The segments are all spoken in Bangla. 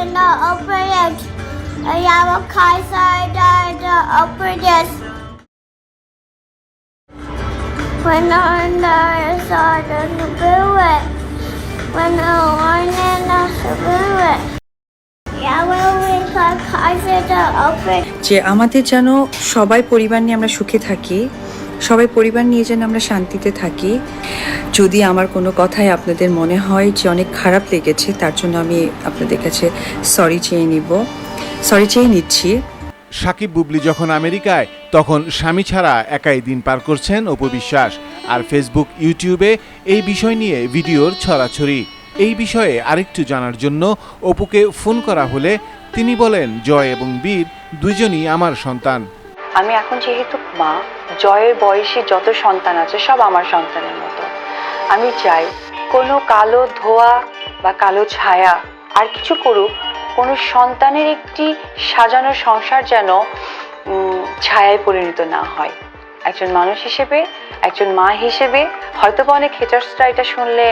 in the upper edge. A yellow kaiser the upper desk. When the under side of the bullet. When the one in the bullet. The যে আমাদের যেন সবাই পরিবার নিয়ে আমরা সুখে থাকি সবাই পরিবার নিয়ে যেন আমরা শান্তিতে থাকি। যদি আমার কোনো কথাই আপনাদের মনে হয় যে অনেক খারাপ লেগেছে, তার জন্য আমি আপনাদের কাছে সরি চেয়ে নিব। সরি চেয়ে নিচ্ছি। সাকিব বুবলি যখন আমেরিকায়, তখন স্বামী ছাড়া একাই দিন পার করছেন অপু বিশ্বাস। আর ফেসবুক ইউটিউবে এই বিষয় নিয়ে ভিডিওর ছড়াছড়ি। এই বিষয়ে আরেকটু জানার জন্য অপুকে ফোন করা হলে তিনি বলেন, জয় এবং বীর দুজনই আমার সন্তান। আমি এখন যেহেতু মা, জয়ের বয়সী যত সন্তান আছে সব আমার সন্তানের মতো। আমি চাই কোনো কালো ধোয়া বা কালো ছায়া আর কিছু করুক, কোনো সন্তানের একটি সাজানো সংসার যেন ছায়ায় পরিণত না হয়। একজন মানুষ হিসেবে, একজন মা হিসেবে হয়তো বা অনেক হেটার্সরা এটা শুনলে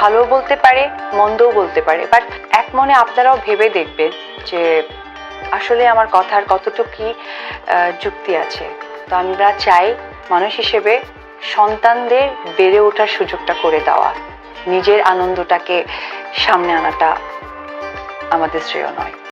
ভালো বলতে পারে, মন্দও বলতে পারে। বাট এক মনে আপনারাও ভেবে দেখবেন যে আসলে আমার কথার কতটুকু যুক্তি আছে। তো আমরা চাই মানুষ হিসেবে সন্তানদের বেড়ে ওঠার সুযোগটা করে দেওয়া, নিজের আনন্দটাকে সামনে আনাটা আমাদের শ্রেয় নয়।